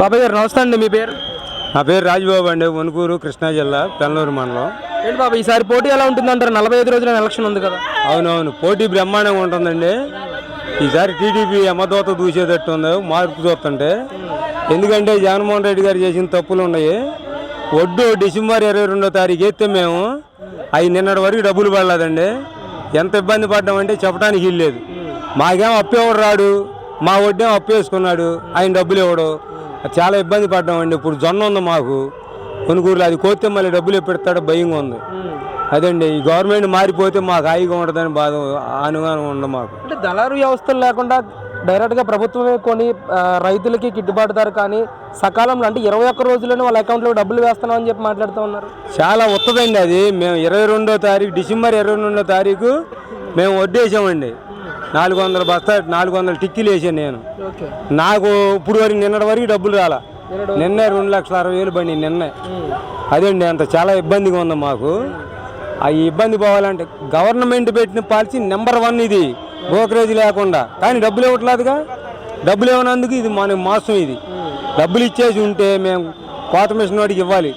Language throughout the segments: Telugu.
బాబాయ్ గారు నమస్తే అండి మీ పేరు? నా పేరు రాజబాబు అండి వణుకూరు కృష్ణా జిల్లా పెన్నూరు మండలం. ఏంటి బాబాయ్ ఈసారి పోటీ ఎలా ఉంటుంది అంటారు నలభై ఐదు రోజుల ఎలక్షన్ ఉంది కదా. అవునవును పోటీ బ్రహ్మాండంగా ఉంటుందండి. ఈసారి టీడీపీ అమ్మదోత దూసేటట్టు ఉంది మార్పు చూస్తుంటే. ఎందుకంటే జగన్మోహన్ రెడ్డి గారు చేసిన తప్పులు ఉన్నాయి. ఒడ్డు డిసెంబర్ ఇరవై రెండో తారీఖు ఎత్తే మేము అవి నిన్నటి వరకు డబ్బులు పడలేదండి. ఎంత ఇబ్బంది పడ్డామంటే చెప్పడానికి ఇల్లేదు మాకేం అప్పు ఎవడు రాడు? మా వడ్డేం అప్పు వేసుకున్నాడు? ఆయన డబ్బులు ఇవ్వడు చాలా ఇబ్బంది పడ్డామండి. ఇప్పుడు జొన్న ఉంది మాకు. కొనుగోలు అది కోస్తే మళ్ళీ డబ్బులు పెడతాడో భయంగా ఉంది. అదండి ఈ గవర్నమెంట్ మారిపోతే మాకు హాయిగా ఉంటుందని బాధ అనుమానం ఉంది మాకు. అంటే దళారు వ్యవస్థలు లేకుండా డైరెక్ట్గా ప్రభుత్వమే కొని రైతులకి గిట్టుబాటు ధర కానీ సకాలంలో అంటే ఇరవై ఒక్క రోజుల్లోనే వాళ్ళ అకౌంట్లో డబ్బులు వేస్తున్నాం అని చెప్పి మాట్లాడుతూ ఉన్నారు. చాలా ఉత్తదండి అది. మేము ఇరవై రెండో తారీఖు డిసెంబర్ ఇరవై రెండో తారీఖు మేము వడ్డేసామండి. నాలుగు వందల బస్తా నాలుగు వందల టిక్కీలు వేసాను నేను. నాకు ఇప్పుడు వరకు నిన్నటి వరకు డబ్బులు రాలా. నిన్నే రెండు లక్షల అరవై వేలు బండి నిన్నే. అదండి అంత చాలా ఇబ్బందిగా ఉంది మాకు. ఆ ఇబ్బంది పోవాలంటే గవర్నమెంట్ పెట్టిన పాలసీ నెంబర్ వన్ ఇది బ్రోకరేజ్ లేకుండా. కానీ డబ్బులు ఇవ్వట్లేదుగా. డబ్బులు ఇవ్వనందుకు ఇది మన మోసం ఇది. డబ్బులు ఇచ్చేసి ఉంటే మేము కోత మిషన్ వాడికి ఇవ్వాలి.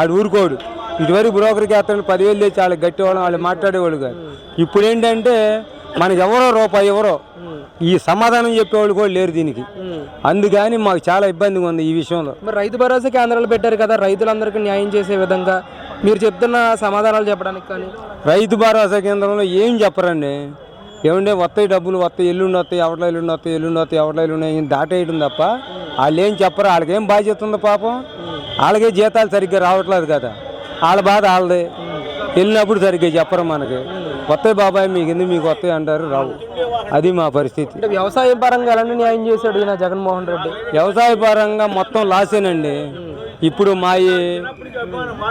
ఆడు ఊరుకోడు. ఇటువరకు బ్రోకర్కి వేస్తాడు పదివేలు తెచ్చి వాళ్ళకి గట్టేవాళ్ళం వాళ్ళు మాట్లాడేవాళ్ళు కాదు. ఇప్పుడు ఏంటంటే మనకి ఎవరో రూపాయి ఎవరో ఈ సమాధానం చెప్పేవాళ్ళు కూడా లేరు దీనికి. అందుకని మాకు చాలా ఇబ్బందిగా ఉంది ఈ విషయంలో. మరి రైతు భరోసా కేంద్రాలు పెట్టారు కదా రైతులందరికీ న్యాయం చేసే విధంగా మీరు చెప్తున్న సమాధానాలు చెప్పడానికి కానీ? రైతు భరోసా కేంద్రంలో ఏం చెప్పరండి? ఏమంటే వస్తాయి డబ్బులు వస్తాయి ఎల్లుండి వస్తాయి ఎవరిలో ఎల్లుండి వస్తాయి ఎల్లుండి వస్తాయి ఎవరిలో ఎల్లుండి దాటేయడం తప్ప వాళ్ళు ఏం చెప్పరు వాళ్ళకి ఏం బాధ్యత ఉంది పాపం. వాళ్ళకే జీతాలు సరిగ్గా రావట్లేదు కదా. వాళ్ళ బాధ వాళ్ళది. వెళ్ళినప్పుడు సరిగ్గా చెప్పరు మనకి. వస్తాయి బాబాయ్ మీకు ఎందుకు మీకు వస్తాయి అంటారు? రావు. అది మా పరిస్థితి. అంటే వ్యవసాయం పరంగా ఎలాంటి న్యాయం చేశాడు ఈయన జగన్మోహన్ రెడ్డి? వ్యవసాయ పరంగా మొత్తం లాసేనండి. ఇప్పుడు మా ఈ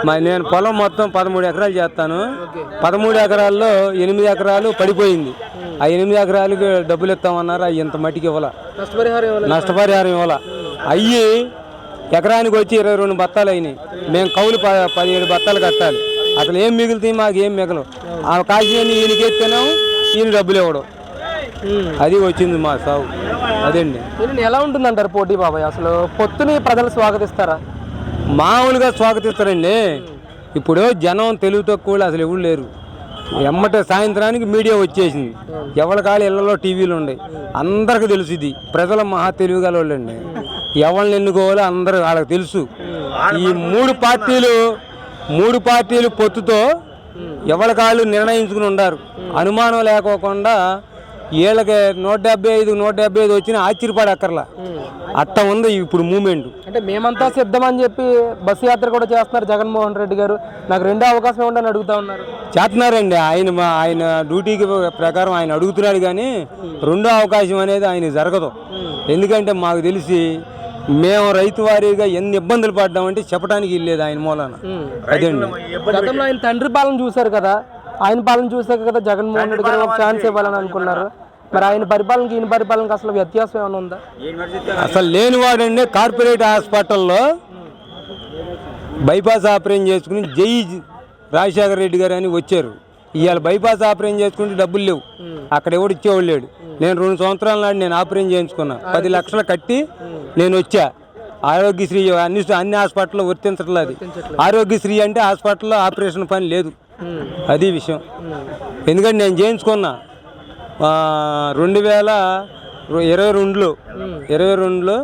మా నేను పొలం మొత్తం పదమూడు ఎకరాలు చేస్తాను. పదమూడు ఎకరాల్లో ఎనిమిది ఎకరాలు పడిపోయింది. ఆ ఎనిమిది ఎకరాలకు డబ్బులు ఇస్తామన్నారు. అవి ఇంత మట్టికి ఇవ్వాల. నష్టపరిహారం ఇవ్వాలి? నష్టపరిహారం ఇవ్వాల. అయ్యి ఎకరానికి వచ్చి ఇరవై రెండు బత్తాలు అయినాయి. మేము కౌలు పదిహేడు బత్తాలు కట్టాలి. అసలు ఏం మిగులుతాయి మాకు ఏం మిగలవు. ఆ కాసిన ఈయనకి ఎత్తేనాం? ఈయన డబ్బులు ఇవ్వడం. అది వచ్చింది మా సాగు అదండి. ఎలా ఉంటుందంటారు పోటీ బాబాయ్? అసలు పొత్తుని ప్రజలు స్వాగతిస్తారా? మామూలుగా స్వాగతిస్తారండి. ఇప్పుడు జనం తెలుగు తక్కువ అసలు ఎవరు లేరు. ఎమ్మట సాయంత్రానికి మీడియా వచ్చేసింది. ఎవరి కాళ్ళు ఇళ్ళలో టీవీలు ఉన్నాయి అందరికి తెలుసు ఇది. ప్రజల మహా తెలివి గలవాళ్ళండి ఎవరిని ఎన్నుకోవాలో అందరూ వాళ్ళకి తెలుసు. ఈ మూడు పార్టీలు మూడు పార్టీలు పొత్తుతో ఎవరి కాళ్ళు నిర్ణయించుకుని ఉండారు. అనుమానం లేకోకుండా వీళ్ళకి నూట డెబ్బై ఐదు నూట డెబ్బై ఐదు వచ్చిన ఆశ్చర్యపడక్కర్లా. అట్ట ఉంది ఇప్పుడు మూమెంట్. అంటే మేమంతా సిద్ధమని చెప్పి బస్సు యాత్ర కూడా చేస్తున్నారు జగన్మోహన్ రెడ్డి గారు. నాకు రెండో అవకాశం అని అడుగుతా ఉన్నారు. చేస్తున్నారండి. ఆయన మా- ఆయన డ్యూటీకి ప్రకారం ఆయన అడుగుతున్నాడు కానీ రెండో అవకాశం అనేది ఆయన జరగదు. ఎందుకంటే మాకు తెలిసి మేము రైతు వారీగా ఎన్ని ఇబ్బందులు పడ్డామంటే చెప్పడానికి ఇల్లేదు ఆయన మూలాన. అదండి గతంలో ఆయన తండ్రి పాలన చూశారు కదా ఆయన పాలన చూసాక కదా జగన్మోహన్ రెడ్డి గారు ఒక ఛాన్స్ ఇవ్వాలని అనుకున్నారు. మరి ఆయన పరిపాలనకి ఈయన పరిపాలనకి అసలు వ్యత్యాసం ఏమైనా ఉందా? అసలు లేనివాడండి కార్పొరేట్ హాస్పిటల్లో బైపాస్ ఆపరేషన్ చేసుకుని జై రాజశేఖర రెడ్డి గారు అని వచ్చారు. ఇవాళ బైపాస్ ఆపరేషన్ చేసుకుంటే డబ్బులు లేవు. అక్కడ ఎవడు ఇచ్చేవాళ్ళు లేడు. నేను రెండు సంవత్సరాల నాడు నేను ఆపరేషన్ చేయించుకున్నా. పది లక్షలు కట్టి నేను వచ్చా. ఆరోగ్యశ్రీ అన్ని అన్ని హాస్పిటల్లో వర్తించట్లేదు ఆరోగ్యశ్రీ అంటే హాస్పిటల్లో ఆపరేషన్ పని లేదు. అది విషయం. ఎందుకంటే నేను చేయించుకున్నా. రెండు వేల ఇరవై రెండులో ఇరవై రెండులో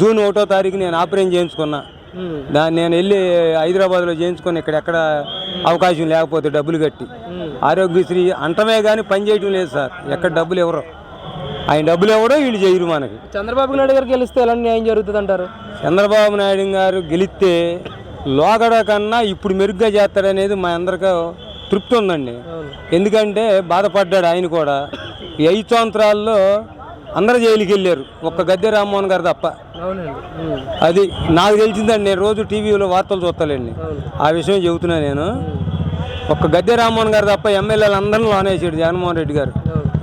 జూన్ ఒకటో తారీఖు నేను ఆపరేషన్ చేయించుకున్నా. దాన్ని నేను వెళ్ళి హైదరాబాద్లో చేయించుకొని ఇక్కడ ఎక్కడ అవకాశం లేకపోతే డబ్బులు కట్టి. ఆరోగ్యశ్రీ అంటమే కానీ పని చేయటం లేదు సార్. ఎక్కడ డబ్బులు ఎవరు? ఆయన డబ్బులు ఎవడో వీళ్ళు చేయరు మనకి. చంద్రబాబు నాయుడు గారు గెలిస్తే ఎలాంటి న్యాయం జరుగుతుంది అంటారు? చంద్రబాబు నాయుడు గారు గెలిస్తే లోగడ కన్నా ఇప్పుడు మెరుగ్గా చేస్తాడనేది మా అందరికీ తృప్తి ఉందండి. ఎందుకంటే బాధపడ్డాడు ఆయన కూడా. ఈ ఐదు సంవత్సరాల్లో అందరు జైలుకి వెళ్ళారు. ఒక్క గద్దె రామ్మోహన్ గారు తప్ప. అది నాకు తెలిసిందండి నేను రోజు టీవీలో వార్తలు చూస్తానండి ఆ విషయం చెబుతున్నా నేను. ఒక్క గద్దె రామ్మోహన్ గారు తప్ప ఎమ్మెల్యేలు అందరిని లోనేసాడు జగన్మోహన్ రెడ్డి గారు.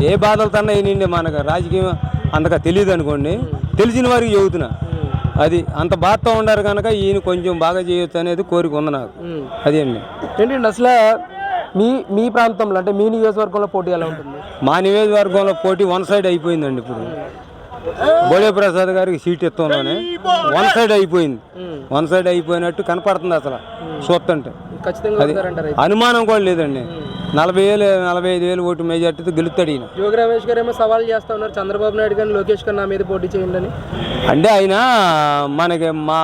ఏ బాధలు తన్నా ఈయనండి మనకు రాజకీయం అంతగా తెలియదు అనుకోండి. తెలిసిన వారికి చెబుతున్నా. అది అంత బాధతో ఉండారు కనుక ఈయన కొంచెం బాగా చేయొచ్చు అనేది కోరిక ఉంది నాకు. అది అండి. ఏంటండి అసలు మీ మీ ప్రాంతంలో అంటే మీ నియోజకవర్గంలో పోటీ ఎలా ఉంటుంది? మా నియోజకవర్గంలో పోటీ వన్ సైడ్ అయిపోయిందండి ఇప్పుడు. బోడే ప్రసాద్ గారికి సీట్ ఇస్తాంలోనే వన్ సైడ్ అయిపోయింది. వన్ సైడ్ అయిపోయినట్టు కనపడుతుంది అసలు. చూస్తుంటే అయితే. అనుమానం కూడా లేదండి. నలభై వేలు నలభై ఐదు వేలు ఓటు మెజార్టీతో గెలుస్తాడు ఈయన. జోగి రమేష్ గారు ఏమో సవాల్ చేస్తా ఉన్నారు. చంద్రబాబు నాయుడు గారిని లోకేష్ గారు నా మీద పోటీ చేయండి అని. అంటే ఆయన మనకి మా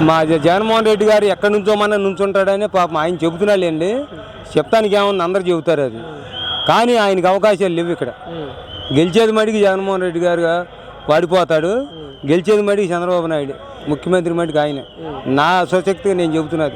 మా జగన్మోహన్ రెడ్డి గారు ఎక్కడి నుంచో మన నుంచుంటాడని పాపం ఆయన చెబుతున్నాళ్ళండి చెప్తానికి ఏముంది? అందరు చెబుతారు అది. కానీ ఆయనకి అవకాశాలు లేవు ఇక్కడ. గెలిచేది మడికి జగన్మోహన్ రెడ్డి గారు వాడిపోతాడు. గెలిచేది మడికి చంద్రబాబు నాయుడు. ముఖ్యమంత్రి మడికి ఆయన. నా స్వశక్తిగా నేను చెబుతున్నది.